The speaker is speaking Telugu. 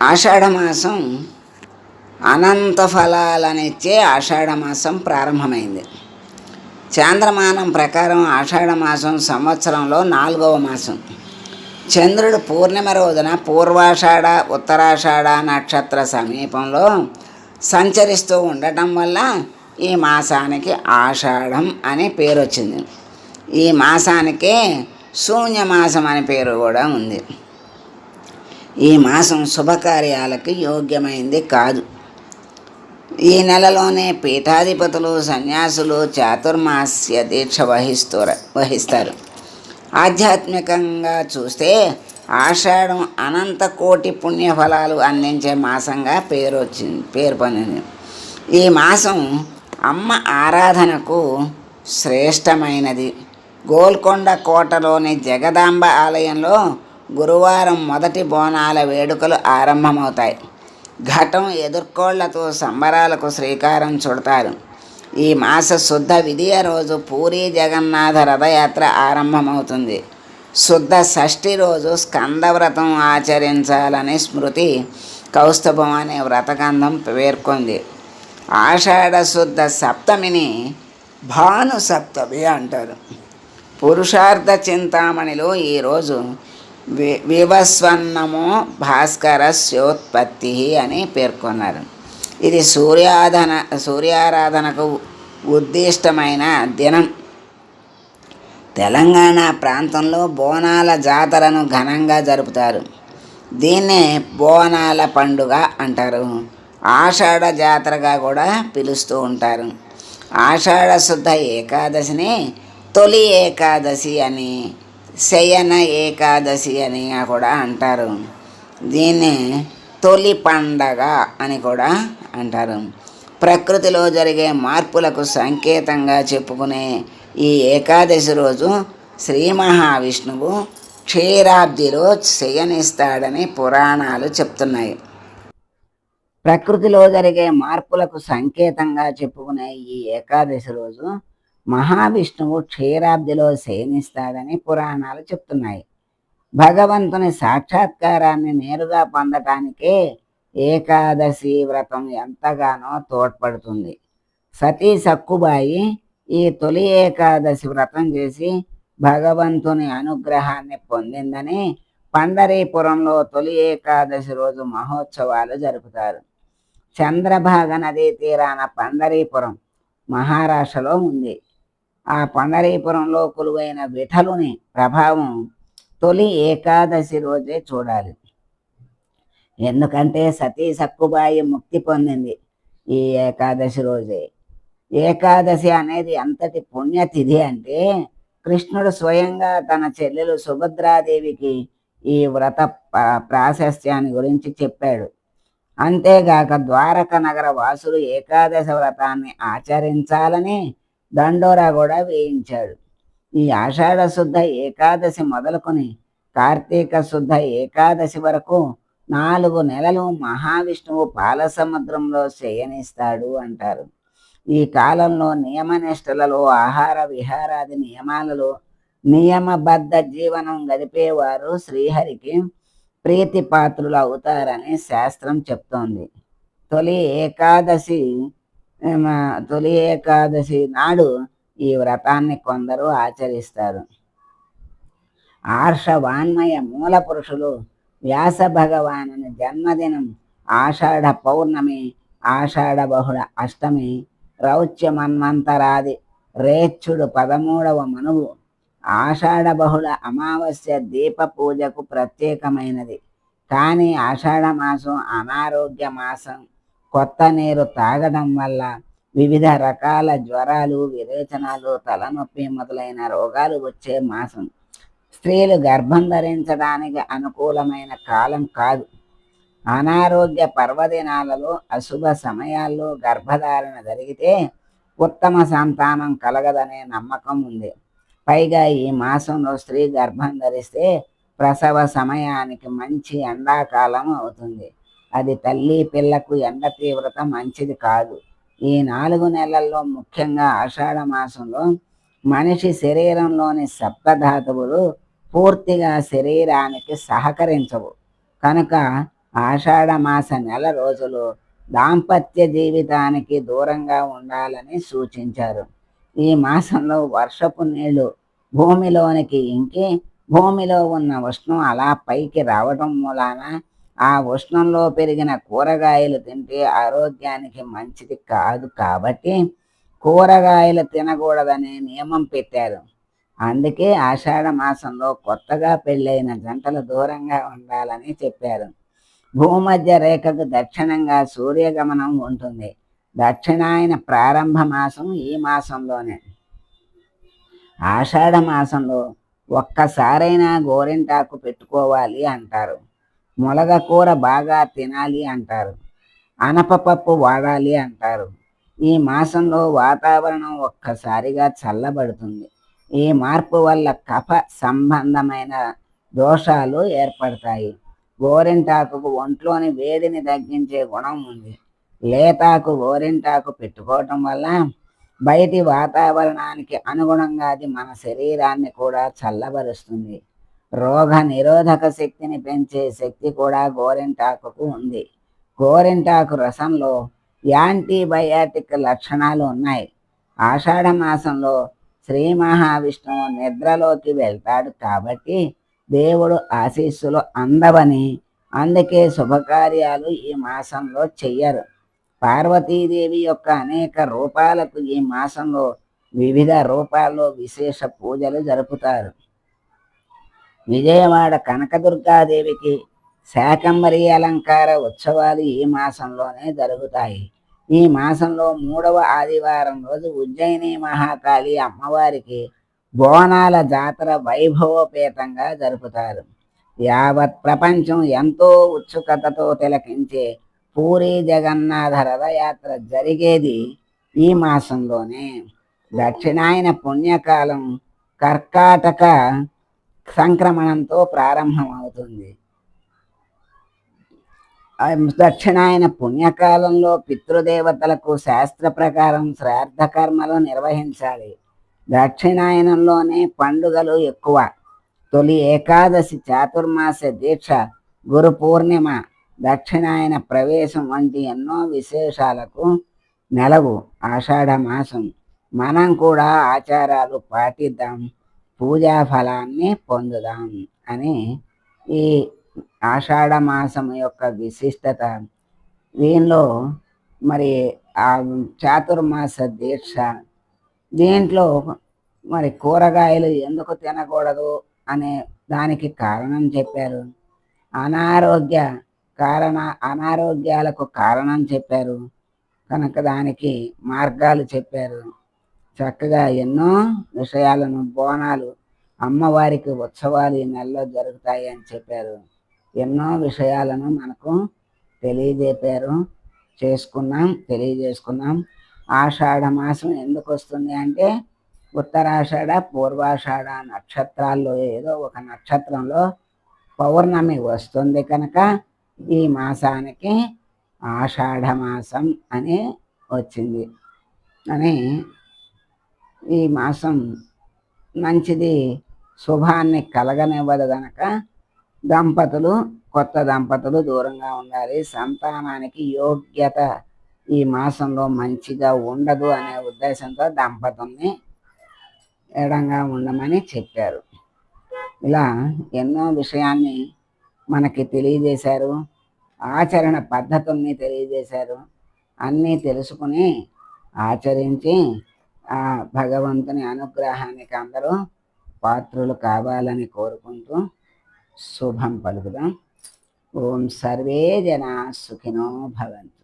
ఆషాఢమాసం అనంత ఫలాలనిచ్చే ఆషాఢమాసం ప్రారంభమైంది. చాంద్రమానం ప్రకారం ఆషాఢమాసం సంవత్సరంలో నాలుగవ మాసం. చంద్రుడు పూర్ణిమ రోజున పూర్వాషాఢ ఉత్తరాషాఢ నక్షత్ర సమీపంలో సంచరిస్తూ ఉండటం వల్ల ఈ మాసానికి ఆషాఢం అనే పేరు వచ్చింది ఈ మాసానికే శూన్యమాసం అనే పేరు కూడా ఉంది. ఈ మాసం శుభకార్యాలకు యోగ్యమైంది కాదు. ఈ నెలలోనే పీఠాధిపతులు సన్యాసులు చాతుర్మాస్య దీక్ష వహిస్తూ వహిస్తారు. ఆధ్యాత్మికంగా చూస్తే ఆషాఢం అనంత కోటి పుణ్యఫలాలు అందించే మాసంగా పేరు వచ్చింది పేరు పొందింది ఈ మాసం అమ్మ ఆరాధనకు శ్రేష్టమైనది. గోల్కొండ కోటలోని జగదాంబ ఆలయంలో గురువారం మొదటి బోనాల వేడుకలు ఆరంభమవుతాయి. ఘటం ఎదుర్కోళ్ళతో సంబరాలకు శ్రీకారం చుడతారు. ఈ మాస శుద్ధ విధియ రోజు పూరి జగన్నాథ రథయాత్ర ఆరంభమవుతుంది. శుద్ధ షష్ఠి రోజు స్కందవ్రతం ఆచరించాలని స్మృతి కౌస్తభం అనే వ్రతగంధం పేర్కొంది. ఆషాఢ శుద్ధ సప్తమిని భాను సప్తమి అంటారు. పురుషార్థ చింతామణిలో ఈరోజు వి వివస్వన్నమో భాస్కరస్యోత్పత్తి అని పేర్కొన్నారు. ఇది సూర్యాధన సూర్యారాధనకు ఉద్దిష్టమైన దినం. తెలంగాణ ప్రాంతంలో బోనాల జాతరను ఘనంగా జరుపుతారు. దీన్నే బోనాల పండుగ అంటారు. ఆషాఢ జాతరగా కూడా పిలుస్తూ ఉంటారు. ఆషాఢ శుద్ధ ఏకాదశిని తొలి ఏకాదశి అని శయన ఏకాదశి అని కూడా అంటారు. దీన్ని తొలి పండగ అని కూడా అంటారు. ప్రకృతిలో జరిగే మార్పులకు సంకేతంగా చెప్పుకునే ఈ ఏకాదశి రోజు శ్రీ మహావిష్ణువు క్షీరాబ్దిలో శయనిస్తాడని పురాణాలు చెప్తున్నాయి. ప్రకృతిలో జరిగే మార్పులకు సంకేతంగా చెప్పుకునే ఈ ఏకాదశి రోజు మహావిష్ణువు క్షీరాబ్దిలో శయనిస్తాడని పురాణాలు చెప్తున్నాయి. భగవంతుని సాక్షాత్కారాన్ని నేరుగా పొందటానికే ఏకాదశి వ్రతం ఎంతగానో తోడ్పడుతుంది. సతీ సక్కుబాయి ఈ తొలి ఏకాదశి వ్రతం చేసి భగవంతుని అనుగ్రహాన్ని పొందిందని పండరీపురంలో తొలి ఏకాదశి రోజు మహోత్సవాలు జరుపుతారు. చంద్రభాగ నదీ తీరాన పండరీపురం మహారాష్ట్రలో ఉంది. ఆ పండరీపురంలో కొలువైన విఠలుని ప్రభావం తొలి ఏకాదశి రోజే చూడాలి. ఎందుకంటే సతీ సక్కుబాయి ముక్తి పొందింది ఈ ఏకాదశి రోజే. ఏకాదశి అనేది అంతటి పుణ్యతిథి అంటే కృష్ణుడు స్వయంగా తన చెల్లెలు సుభద్రాదేవికి ఈ వ్రత ప్రాశస్త్యాన్ని గురించి చెప్పాడు. అంతేగాక ద్వారక నగర వాసులు ఏకాదశి వ్రతాన్ని ఆచరించాలని దండోరా కూడా వేయించాడు. ఈ ఆషాఢ శుద్ధ ఏకాదశి మొదలుకొని కార్తీక శుద్ధ ఏకాదశి వరకు నాలుగు నెలలు మహావిష్ణువు పాల సముద్రంలో శయనిస్తాడు అంటారు. ఈ కాలంలో నియమనిష్టలలో ఆహార విహారాది నియమాలలో నియమబద్ధ జీవనం గడిపేవారు శ్రీహరికి ప్రీతిపాత్రులు అవుతారని శాస్త్రం చెప్తోంది. తొలి ఏకాదశి తొలి ఏకాదశి నాడు ఈ వ్రతాన్ని కొందరు ఆచరిస్తారు. ఆర్షవాన్మయ మూల పురుషులు వ్యాస భగవానుని జన్మదినం ఆషాఢ పౌర్ణమి ఆషాఢ బహుళ అష్టమి రౌచ్య మన్వంతరాది రేచ్చుడు పదమూడవ మనువు ఆషాఢ బహుళ అమావాస్య దీప పూజకు ప్రత్యేకమైనది. కానీ ఆషాఢ మాసం అనారోగ్య మాసం. కొత్త నీరు తాగడం వల్ల వివిధ రకాల జ్వరాలు విరేచనాలు తలనొప్పి మొదలైన రోగాలు వచ్చే మాసం. స్త్రీలు గర్భం ధరించడానికి అనుకూలమైన కాలం కాదు. అనారోగ్య పర్వదినాలలో అశుభ సమయాల్లో గర్భధారణ జరిగితే ఉత్తమ సంతానం కలగదనే నమ్మకం ఉంది. పైగా ఈ మాసంలో స్త్రీ గర్భం ధరిస్తే ప్రసవ సమయానికి మంచి ఎండాకాలం అవుతుంది. అది తల్లి పిల్లకు ఎండ తీవ్రత మంచిది కాదు. ఈ నాలుగు నెలల్లో ముఖ్యంగా ఆషాఢ మాసంలో మనిషి శరీరంలోని సప్తధాతువులు పూర్తిగా శరీరానికి సహకరించవు. కనుక ఆషాఢ మాస నెల రోజులు దాంపత్య జీవితానికి దూరంగా ఉండాలని సూచించారు. ఈ మాసంలో వర్షపు నీళ్ళు భూమిలోనికి ఇంకి భూమిలో ఉన్న ఉష్ణం అలా పైకి రావడం మూలాన ఆ ఉష్ణంలో పెరిగిన కూరగాయలు తింటే ఆరోగ్యానికి మంచిది కాదు కాబట్టి కూరగాయలు తినకూడదనే నియమం పెట్టారు. అందుకే ఆషాఢ మాసంలో కొత్తగా పెళ్ళైన జంటలు దూరంగా ఉండాలని చెప్పారు. భూమధ్య రేఖకు దక్షిణంగా సూర్యగమనం ఉంటుంది. దక్షిణాయన ప్రారంభ మాసం ఈ మాసంలోనే. ఆషాఢ మాసంలో ఒక్కసారైనా గోరింటాకు పెట్టుకోవాలి అంటారు. కూర బాగా తినాలి అంటారు. అనపపప్పు వాడాలి అంటారు. ఈ మాసంలో వాతావరణం ఒక్కసారిగా చల్లబడుతుంది. ఈ మార్పు వల్ల కఫ సంబంధమైన దోషాలు ఏర్పడతాయి. గోరింటాకుకు ఒంట్లోని వేడిని తగ్గించే గుణం ఉంది. లేతాకు గోరింటాకు పెట్టుకోవటం వల్ల బయటి వాతావరణానికి అనుగుణంగా అది మన శరీరాన్ని కూడా చల్లబరుస్తుంది. రోగ నిరోధక శక్తిని పెంచే శక్తి కూడా గోరింటాకుకు ఉంది. గోరింటాకు రసంలో యాంటీబయాటిక్ లక్షణాలు ఉన్నాయి. ఆషాఢ మాసంలో శ్రీ మహావిష్ణువు నిద్రలోకి వెళ్తాడు కాబట్టి దేవుడు ఆశీస్సులు అందవని అందుకే శుభకార్యాలు ఈ మాసంలో చెయ్యరు. పార్వతీదేవి యొక్క అనేక రూపాలకు ఈ మాసంలో వివిధ రూపాల్లో విశేష పూజలు జరుపుతారు. విజయవాడ కనకదుర్గాదేవికి శాకంబరి అలంకార ఉత్సవాలు ఈ మాసంలోనే జరుగుతాయి. ఈ మాసంలో మూడవ ఆదివారం రోజు ఉజ్జయిని మహాకాళి అమ్మవారికి బోనాల జాతర వైభవోపేతంగా జరుపుతారు. యావత్ ప్రపంచం ఎంతో ఉత్సుకతతో తిలకించే పూరి జగన్నాథ రథయాత్ర జరిగేది ఈ మాసంలోనే. దక్షిణాయన పుణ్యకాలం కర్కాటక సంక్రమణంతో ప్రారంభమవుతుంది. దక్షిణాయన పుణ్యకాలంలో పితృదేవతలకు శాస్త్ర ప్రకారం శ్రాద్ధ కర్మలు నిర్వహించాలి. దక్షిణాయనంలోనే పండుగలు ఎక్కువ. తొలి ఏకాదశి చాతుర్మాస దీక్ష గురు పూర్ణిమ దక్షిణాయన ప్రవేశం వంటి ఎన్నో విశేషాలకు నెలవు ఆషాఢ మాసం. మనం కూడా ఆచారాలు పాటిద్దాం. పూజా ఫలాన్ని పొందుదాం అని ఈ ఆషాఢ మాసం యొక్క విశిష్టత. దీనిలో మరి ఆ చాతుర్మాస దీక్ష. దీంట్లో మరి కూరగాయలు ఎందుకు తినకూడదు అనే దానికి కారణం చెప్పారు. అనారోగ్య కారణ అనారోగ్యాలకు కారణం చెప్పారు. కనుక దానికి మార్గాలు చెప్పారు. చక్కగా ఎన్నో విషయాలను బోనాలు అమ్మవారికి ఉత్సవాలు ఈ నెలలో జరుగుతాయి అని చెప్పారు. ఎన్నో విషయాలను మనకు తెలియజెప్పారు చేసుకున్నాం తెలియజేసుకున్నాం. ఆషాఢ మాసం ఎందుకు వస్తుంది అంటే ఉత్తరాషాఢ పూర్వాషాఢ నక్షత్రాల్లో ఏదో ఒక నక్షత్రంలో పౌర్ణమి వస్తుంది కనుక ఈ మాసానికి ఆషాఢ మాసం అని వచ్చింది. అని ఈ మాసం మంచిది శుభాన్ని కలగనివ్వదు గనక దంపతులు కొత్త దంపతులు దూరంగా ఉండాలి. సంతానానికి యోగ్యత ఈ మాసంలో మంచిగా ఉండదు అనే ఉద్దేశంతో దంపతుల్ని ఎడంగా ఉండమని చెప్పారు. ఇలా ఎన్నో విషయాన్ని మనకి తెలియజేశారు. ఆచరణ పద్ధతుల్ని తెలియజేశారు. అన్నీ తెలుసుకుని ఆచరించి ఆ భగవంతుని అనుగ్రహానికి అందరూ పాత్రులు కావాలని కోరుకుంటూ శుభం పలుకుదాం. ఓం సర్వే జనా సుఖినో భవంతు.